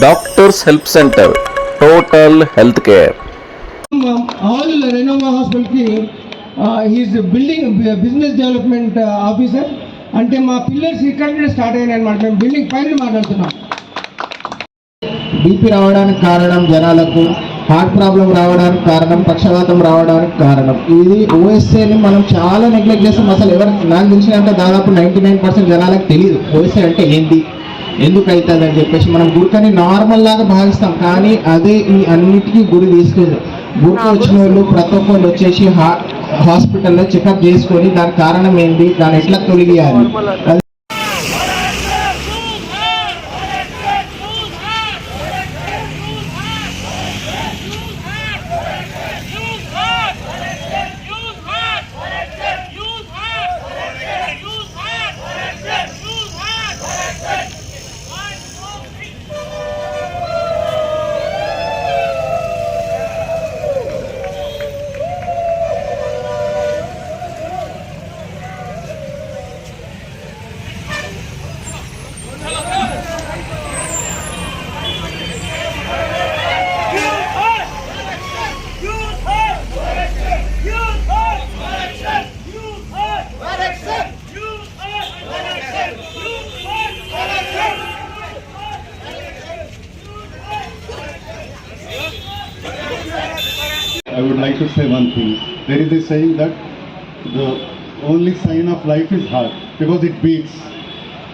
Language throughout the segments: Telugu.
Doctors help centre total health care all Renova హాస్పిటల్కి is building business development officer అంటే మా పిల్లర్స్ ఇక్కడ నుండి స్టార్ట్ అయినాయి అనమాట మేము బిల్డింగ్ పైన మాట్లాడుతున్నాం. బీపీ రావడానికి కారణం జనాలకు హార్ట్ ప్రాబ్లం రావడానికి కారణం పక్షవాతం రావడానికి కారణం. ఇది ఓఎస్ఏని మనం చాలా నెగ్లెక్ట్ చేస్తాం. అసలు ఎవరు నాకు తెలిసినంత దాదాపు నైంటీ నైన్ పర్సెంట్ జనాలకు తెలియదు ఓఎస్ఏ అంటే ఏంటి? ఎందుకు అవుతుంది అని చెప్పేసి మనం గుర్కని నార్మల్ లాగా భావిస్తాం. కానీ అదే ఈ అన్నిటికీ గురి తీసుకెళ్ళి గుర్క వచ్చిన వాళ్ళు ప్రతి ఒక్కళ్ళు వచ్చేసి హా హాస్పిటల్లో చెకప్ చేసుకొని దాని కారణం ఏంటి? దాన్ని ఎట్లా తొలగియాలి? అది I would like to say one thing. There is a saying that the only sign of life is heart because it beats.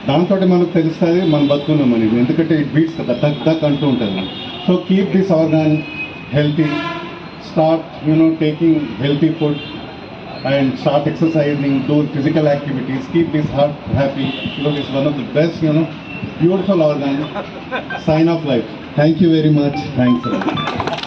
దాంతో మనకు తెలుస్తుంది మనం బతుకున్నామని ఎందుకంటే ఇట్ బీట్స్ కదా టక్ టక్ అంటూ ఉంటుంది so keep this organ healthy start you know taking healthy food and start exercising, do physical activities, keep this heart happy because it's one of the best, you know, beautiful organ, sign of life. Thank you very much. Thanks a lot.